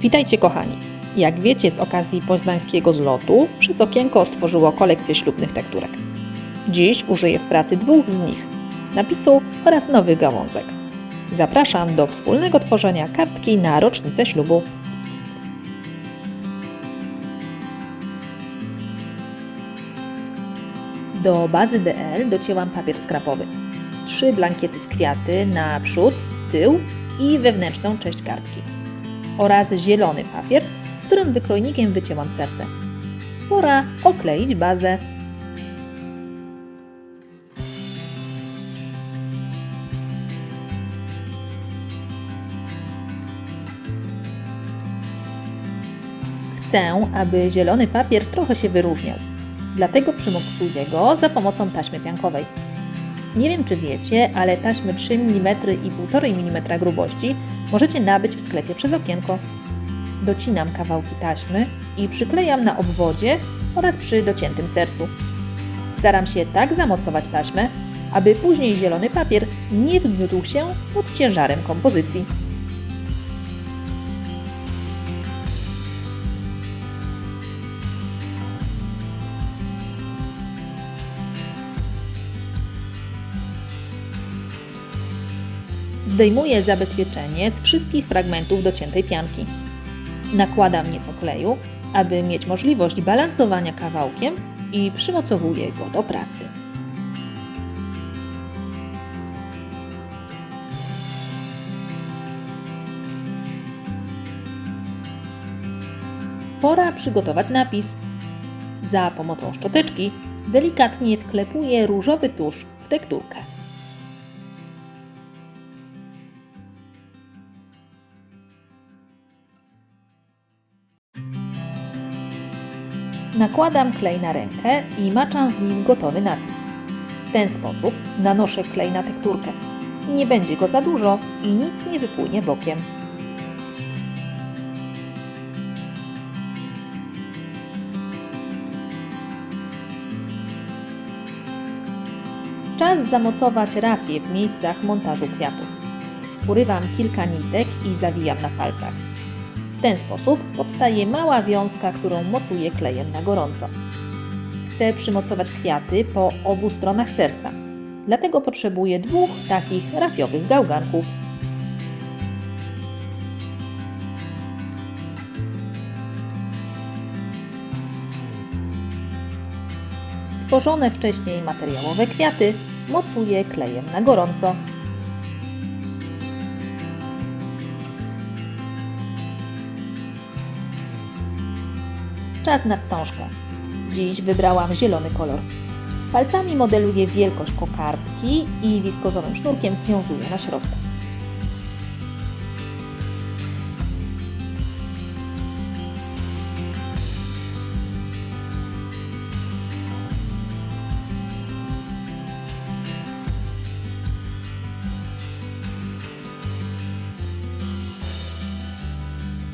Witajcie kochani. Jak wiecie z okazji poznańskiego zlotu, przez okienko stworzyło kolekcję ślubnych tekturek. Dziś użyję w pracy dwóch z nich, napisu oraz nowych gałązek. Zapraszam do wspólnego tworzenia kartki na rocznicę ślubu. Do bazy DL docięłam papier skrapowy. Trzy blankiety w kwiaty na przód, tył i wewnętrzną część kartki. Oraz zielony papier, którym wykrojnikiem wycięłam serce. Pora okleić bazę. Chcę, aby zielony papier trochę się wyróżniał. Dlatego przymocuję go za pomocą taśmy piankowej. Nie wiem, czy wiecie, ale taśmy 3 mm i 1,5 mm grubości możecie nabyć w sklepie przez okienko. Docinam kawałki taśmy i przyklejam na obwodzie oraz przy dociętym sercu. Staram się tak zamocować taśmę, aby później zielony papier nie wgniótł się pod ciężarem kompozycji. Zdejmuję zabezpieczenie z wszystkich fragmentów dociętej pianki. Nakładam nieco kleju, aby mieć możliwość balansowania kawałkiem i przymocowuję go do pracy. Pora przygotować napis. Za pomocą szczoteczki delikatnie wklepuję różowy tusz w tekturkę. Nakładam klej na rękę i maczam w nim gotowy napis. W ten sposób nanoszę klej na tekturkę. Nie będzie go za dużo i nic nie wypłynie bokiem. Czas zamocować rafię w miejscach montażu kwiatów. Urywam kilka nitek i zawijam na palcach. W ten sposób powstaje mała wiązka, którą mocuję klejem na gorąco. Chcę przymocować kwiaty po obu stronach serca, dlatego potrzebuję dwóch takich rafiowych gałganków. Stworzone wcześniej materiałowe kwiaty mocuję klejem na gorąco. Czas na wstążkę. Dziś wybrałam zielony kolor. Palcami modeluję wielkość kokardki i wiskozowym sznurkiem związuję na środku.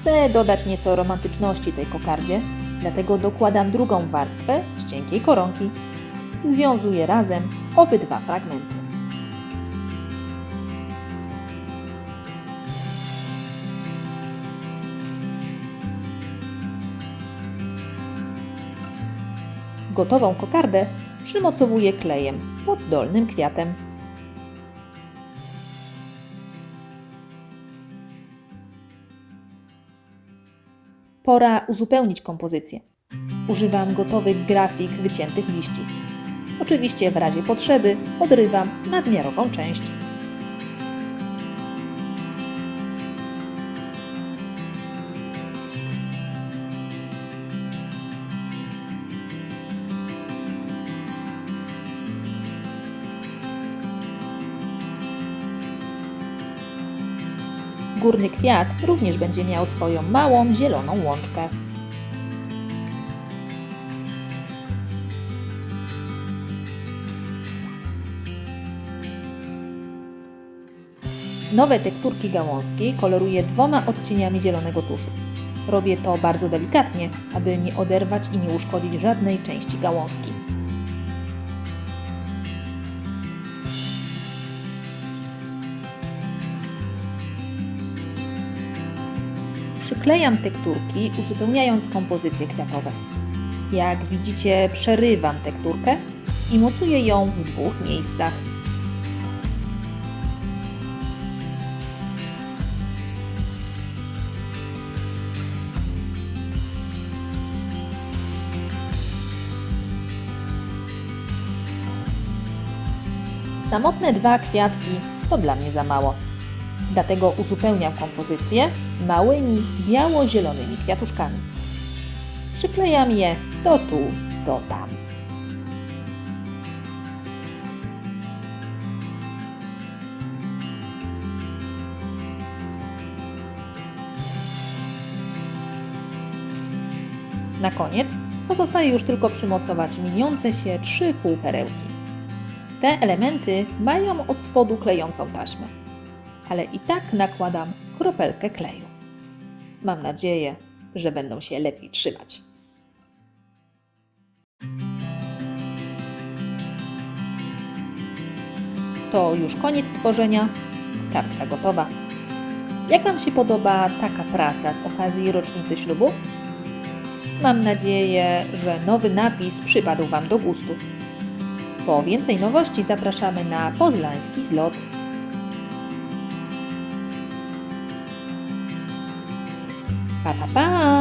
Chcę dodać nieco romantyczności tej kokardzie, dlatego dokładam drugą warstwę z cienkiej koronki. Związuję razem obydwa fragmenty. Gotową kokardę przymocowuję klejem pod dolnym kwiatem. Pora uzupełnić kompozycję. Używam gotowych grafik wyciętych liści. Oczywiście w razie potrzeby odrywam nadmiarową część. Górny kwiat również będzie miał swoją małą zieloną łączkę. Nowe tekturki gałązki koloruję dwoma odcieniami zielonego tuszu. Robię to bardzo delikatnie, aby nie oderwać i nie uszkodzić żadnej części gałązki. Przyklejam tekturki, uzupełniając kompozycje kwiatowe. Jak widzicie, przerywam tekturkę i mocuję ją w dwóch miejscach. Samotne dwa kwiatki to dla mnie za mało. Dlatego uzupełniam kompozycję małymi biało-zielonymi kwiatuszkami. Przyklejam je to tu, to tam. Na koniec pozostaje już tylko przymocować miniące się trzy półperełki. Te elementy mają od spodu klejącą taśmę, ale i tak nakładam kropelkę kleju. Mam nadzieję, że będą się lepiej trzymać. To już koniec tworzenia. Kartka gotowa. Jak Wam się podoba taka praca z okazji rocznicy ślubu? Mam nadzieję, że nowy napis przypadł Wam do gustu. Po więcej nowości zapraszamy na Poznański Zlot. 啪啪棒！